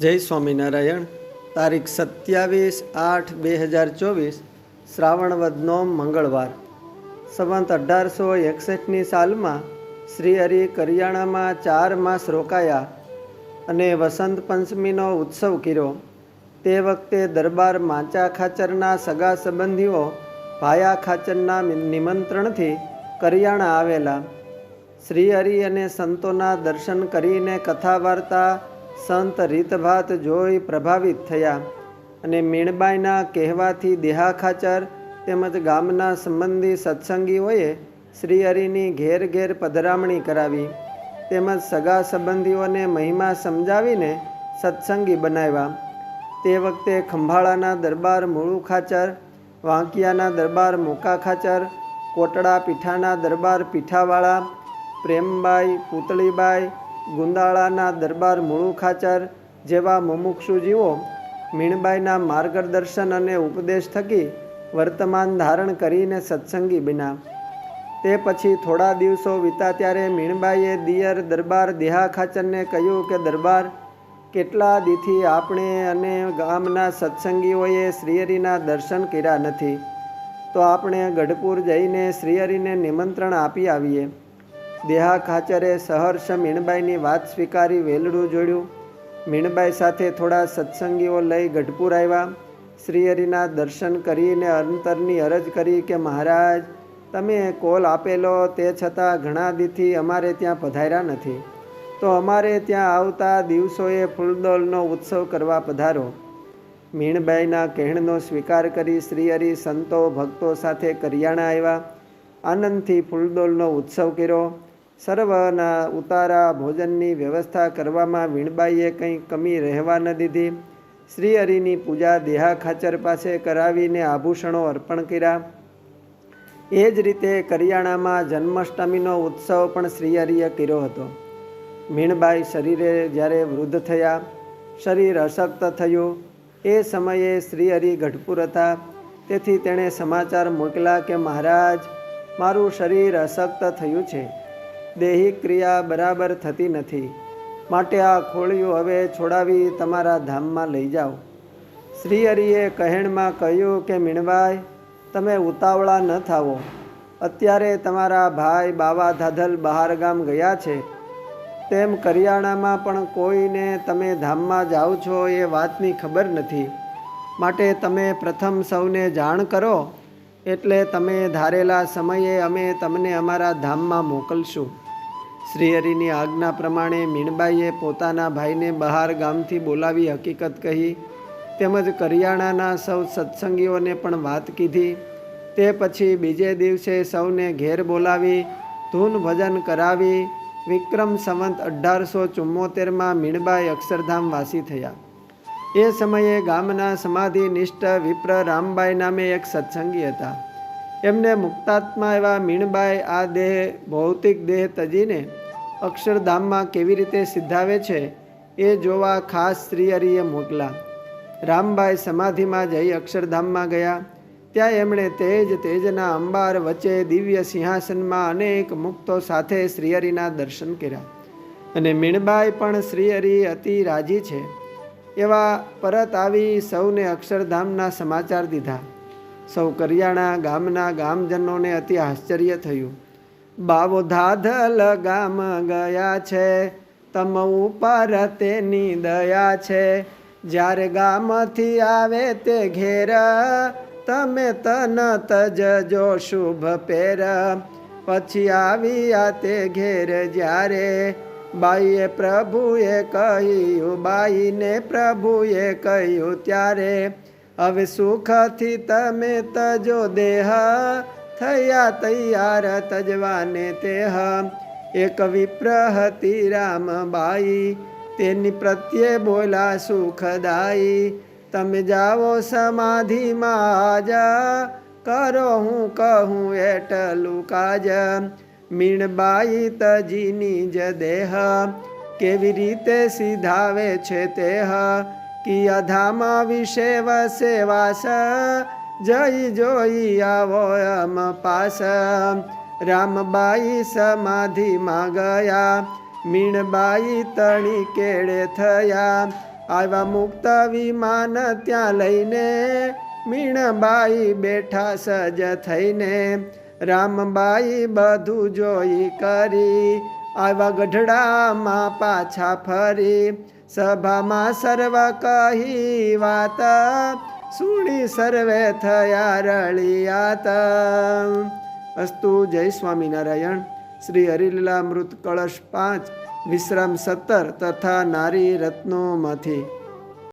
જય સ્વામિનારાયણ. તારીખ સત્યાવીસ આઠ બે હજાર ચોવીસ, શ્રાવણ વદનો મંગળવાર. સંવંત અઢારસો એકસઠની સાલમાં શ્રી હરિ કરિયાણામાં ચાર માસ રોકાયા અને વસંત પંચમીનો ઉત્સવ કર્યો. તે વખતે દરબાર માચા ખાચરના સગા સંબંધીઓ ભાયા ખાચરના નિમંત્રણથી કરિયાણા આવેલા. શ્રીહરિ અને સંતોના દર્શન કરીને કથા વાર્તા સંત રીતભાત જોઈ પ્રભાવિત થયા અને મીણબાઈના કહેવાથી દેહા ખાચર તેમજ ગામના સંબંધી સત્સંગીઓએ શ્રીહરિની ઘેર ઘેર પધરામણી કરાવી તેમજ સગા સંબંધીઓને મહિમા સમજાવીને સત્સંગી બનાવ્યા. તે વખતે ખંભાળાના દરબાર મૂળુ ખાચર વાંકિયાના દરબાર મોકા ખાચર કોટડા પીઠાના દરબાર પીઠાવાળા, પ્રેમબાઈ, પૂતળીબાઈ ગુંદાળાના દરબાર મૂળુ ખાચર જેવા મુમુક્ષુજીવો મીણબાઈના માર્ગદર્શન અને ઉપદેશ થકી વર્તમાન ધારણ કરીને સત્સંગી બન્યા. તે પછી થોડા દિવસો વીતા ત્યારે મીણબાઈએ દિયર દરબાર દેહા ખાચરને કહ્યું કે, દરબાર, કેટલા દીથી આપણે અને ગામના સત્સંગીઓએ શ્રીહરિના દર્શન કર્યા નથી, તો આપણે ગઢપુર જઈને શ્રીહરિને નિમંત્રણ આપી આવીએ. દેહા ખાચરે સહર્ષ મીણબાઈની વાત સ્વીકારી વેલડું જોડ્યું. મીણબાઈ સાથે થોડા સત્સંગીઓ લઈ ગઢપુર આવ્યા. શ્રીહરિના દર્શન કરીને અંતરની અરજ કરી કે, મહારાજ, તમે કોલ આપેલો તે છતાં ઘણા દીથી અમારે ત્યાં પધાર્યા નથી. તો અમારે ત્યાં આવતા દિવસોએ ફૂલદોલનો ઉત્સવ કરવા પધારો. મીણબાઈના કહેણનો સ્વીકાર કરી શ્રીહરિ સંતો ભક્તો સાથે કરિયાણા આવ્યા. આનંદથી ફૂલદોલનો ઉત્સવ કર્યો. સર્વના ઉતારા ભોજનની વ્યવસ્થા કરવામાં વીણબાઈએ કંઈ કમી રહેવા ન દીધી. શ્રીહરિની પૂજા દેહા ખાચર પાસે કરાવીને આભૂષણો અર્પણ કર્યા. એ જ રીતે કરિયાણામાં જન્માષ્ટમીનો ઉત્સવ પણ શ્રીહરિએ કર્યો હતો. મીણબાઈ શરીરે જ્યારે વૃદ્ધ થયા, શરીર અશક્ત થયું. એ સમયે શ્રીહરિ ગઢપુર હતા. તેથી તેણે સમાચાર મોકલા કે, મહારાજ, મારું શરીર અશક્ત થયું છે. દેહિક ક્રિયા બરાબર થતી નથી. માટે આ ખોળિયું હવે છોડાવી તમારા ધામમાં લઈ જાઓ. શ્રી હરિએ કહેણમાં કહ્યું કે મીણભાઈ તમે ઉતાવળા ન થાવો. અત્યારે તમારા ભાઈ બાવા ધાધલ બહાર ગામ ગયા છે. તેમ કરિયાણામાં પણ કોઈને તમે ધામમાં જાઓ છો એ વાતની ખબર નથી. માટે તમે પ્રથમ સૌને જાણ કરો. એટલે તમે ધારેલા સમયે અમે તમને અમારા ધામમાં મોકલશું. શ્રીહરિની આજ્ઞા પ્રમાણે મીણબાઈએ પોતાના ભાઈને બહાર ગામથી બોલાવી હકીકત કહી, તેમજ કરિયાણાના સૌ સત્સંગીઓને પણ વાત કીધી. તે પછી બીજે દિવસે સૌને ઘેર બોલાવી, ધૂન ભજન કરાવી, વિક્રમ સંવંત અઢારસો ચુમ્મોતેરમાં મીણબાઈ અક્ષરધામ વાસી થયા. એ સમયે ગામના સમાધિનિષ્ઠ વિપ્ર રામબાઈ નામે એક સત્સંગી હતા. એમને મુક્તાત્મા એવા મીણબાઈ આ દેહ, ભૌતિક દેહ તજીને અક્ષરધામમાં કેવી રીતે સિદ્ધાવે છે એ જોવા ખાસ શ્રીહરિએ મોકલા. રામબાઈ સમાધિમાં જઈ અક્ષરધામમાં ગયા. ત્યાં એમણે તેજ તેજના અંબાર વચ્ચે દિવ્ય સિંહાસનમાં અનેક મુક્તો સાથે શ્રીહરિના દર્શન કર્યા. અને મીણબાઈ પણ શ્રીહરિ અતિ રાજી છે. એવા પરત આવી સૌને અક્ષરધામના સમાચાર દીધા. સૌ કરિયાણા ગામના ગામજનોને અતિ આશ્ચર્ય થયું. બાવો ધાધલ ગામ ગયા છે, તમ ઉપર તેની દયા છે. જ્યારે ગામથી આવે તે ઘેર, તમે તન તજજો શુભ પેર. પછી આવ્યા તે ઘેર જ્યારે, બાઈએ પ્રભુએ કહ્યું, બાઈને પ્રભુએ કહ્યું ત્યારે હવે સુખથી તમે તજો દેહ, થયા તૈયાર તજવાને તેહ. એક વિપ્ર હતી રામબાઈ તેની પ્રત્યે બોલા સુખદાયી તમે જાઓ સમાધિમાં આજા કરો હું કહું એટલું કાજ. મીણબાઈ તજીની જ દેહ, કેવી રીતે સીધાવે છે તેહ? કિયા ધામ વિશે સેવાસ જઈ જોઈ આવો અમ પાસ. રામબાઈ સમાધિમાં ગયા મીણબાઈ તણી કેળે થયા. આવ્યા મુક્ત વિમાન ત્યાં લઈને મીણબાઈ બેઠા સજ થઈને રામબાઈ બધું જોઈ કરી. આવ્યા ગઢડામાં પાછા ફરી. સભામાં સર્વ કહી વાત, સુણી સર્વે થયા રળિયાત. અસ્તુ જય સ્વામિનારાયણ. શ્રી હરિલીલા મૃત કળશ પાંચ, વિશ્રામ સત્તર તથા નારી રત્નોમાંથી.